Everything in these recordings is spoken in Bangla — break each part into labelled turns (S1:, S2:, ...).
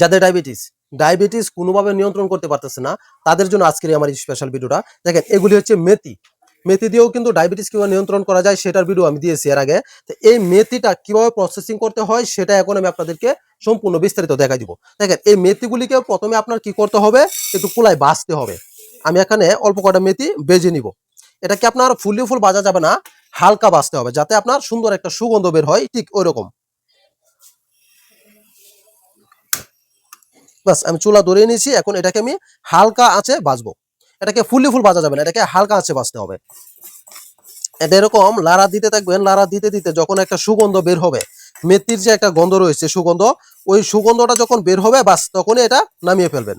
S1: যাদের ডায়াবেটিস ডায়াবেটিস কোনোভাবে নিয়ন্ত্রণ করতে পারতেছে না, তাদের জন্য আজকের আমার এই স্পেশাল ভিডিওটা। দেখেন, এগুলি হচ্ছে মেথি। মেথি দিয়েও কিন্তু ডায়াবেটিস কীভাবে নিয়ন্ত্রণ করা যায় সেটার ভিডিও আমি দিয়েছি এর আগে। তো এই মেথিটা কীভাবে প্রসেসিং করতে হয় সেটা এখন আমি আপনাদেরকে সম্পূর্ণ বিস্তারিত দেখাই দিব। দেখেন, এই মেথিগুলিকে প্রথমে আপনার কি করতে হবে? একটু কুলায় বাঁচতে হবে। আমি এখানে অল্প কটা মেথি বেজে নিব। এটাকে আপনার ফুলি ফুল বাজা যাবে না, হালকা বাছতে হবে যাতে আপনার সুন্দর একটা সুগন্ধ বের হয় ঠিক ওই বাস আমি চুলা ধরিয়ে নিয়েছি, এখন এটাকে আমি হালকা আঁচে বাজবো এটাকে ফুলি ফুল বাজা যাবে না, এটাকে হালকা আঁচে বাজতে হবে। এটা এরকম লাড়া দিতে থাকবেন, লাড়া দিতে দিতে যখন একটা সুগন্ধ বের হবে, মেথির যে একটা গন্ধ রয়েছে সুগন্ধ, ওই সুগন্ধটা যখন বের হবে বাস তখনই এটা নামিয়ে ফেলবেন।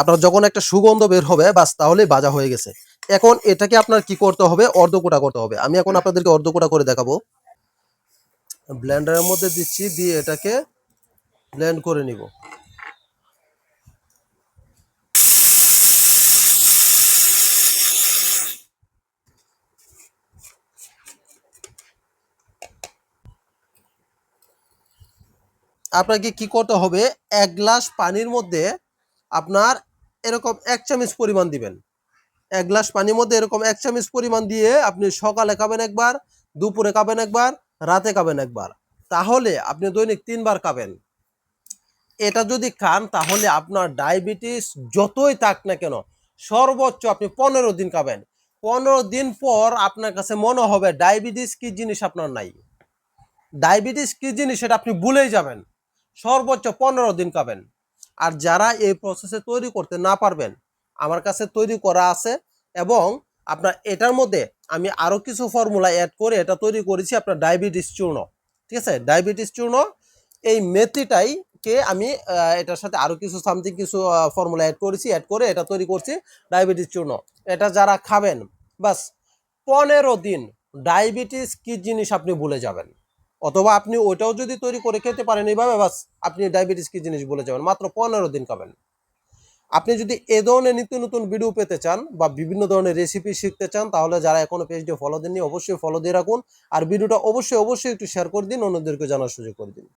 S1: আপনার যখন একটা সুগন্ধ বের হবে বাস তাহলেই বাজা হয়ে গেছে। এখন এটাকে আপনার কি করতে হবে? অর্ধকোটা করতে হবে। আমি এখন আপনাদেরকে অর্ধকোটা করে দেখাবো। ব্লেন্ডারের মধ্যে দিচ্ছি, দিয়ে এটাকে ব্লেন্ড করে নিব। আপনাকে কি করতে হবে? এক গ্লাস পানির মধ্যে আপনার এরকম এক চামচ পরিমাণ দিবেন। এক গ্লাস পানির মধ্যে এরকম এক চামচ পরিমাণ দিয়ে আপনি সকালে খাবেন একবার, দুপুরে খাবেন একবার, রাতে খাবেন একবার। তাহলে আপনি দৈনিক তিনবার খাবেন। এটা যদি খান, তাহলে আপনার ডায়াবেটিস যতই থাক না কেন, সর্বোচ্চ আপনি পনেরো দিন খাবেন। পনেরো দিন পর আপনার কাছে মনে হবে, ডায়াবেটিস কি জিনিস আপনার নাই? ডায়াবেটিস কি জিনিস সেটা আপনি ভুলেই যাবেন। সর্বোচ্চ পনেরো দিন পাবেন আর যারা এই প্রসেসে তৈরি করতে না পারবেন, আমার কাছে তৈরি করা আছে এবং আপনার এটার মধ্যে আমি আরও কিছু ফর্মুলা অ্যাড করে এটা তৈরি করেছি আপনার ডায়াবেটিস চূর্ণ। ঠিক আছে? ডায়াবেটিস চূর্ণ, এই মেথিটাই কে আমি এটার সাথে আরও কিছু সামথিং কিছু ফর্মুলা অ্যাড করেছি অ্যাড করে এটা তৈরি করছি ডায়াবেটিস চূর্ণ। এটা যারা খাবেন, বাস পনেরো দিন ডায়াবেটিস কি জিনিস আপনি ভুলে যাবেন। অথবা আপনি ওইটাও যদি তৈরি করে খেতে পারেন এইভাবে, বাস আপনি ডায়াবেটিস কি জিনিস বলে যাবেন, মাত্র পনেরো দিন খাবেন। আপনি যদি এ ধরনের নিত্য নতুন ভিডিও পেতে চান বা বিভিন্ন ধরনের রেসিপি শিখতে চান, তাহলে যারা এখনও পেজটি ফলো দেননি, অবশ্যই ফলো দিয়ে রাখুন। আর ভিডিওটা অবশ্যই অবশ্যই একটু শেয়ার করে দিন, অন্যদেরকে জানার সুযোগ করে দিন।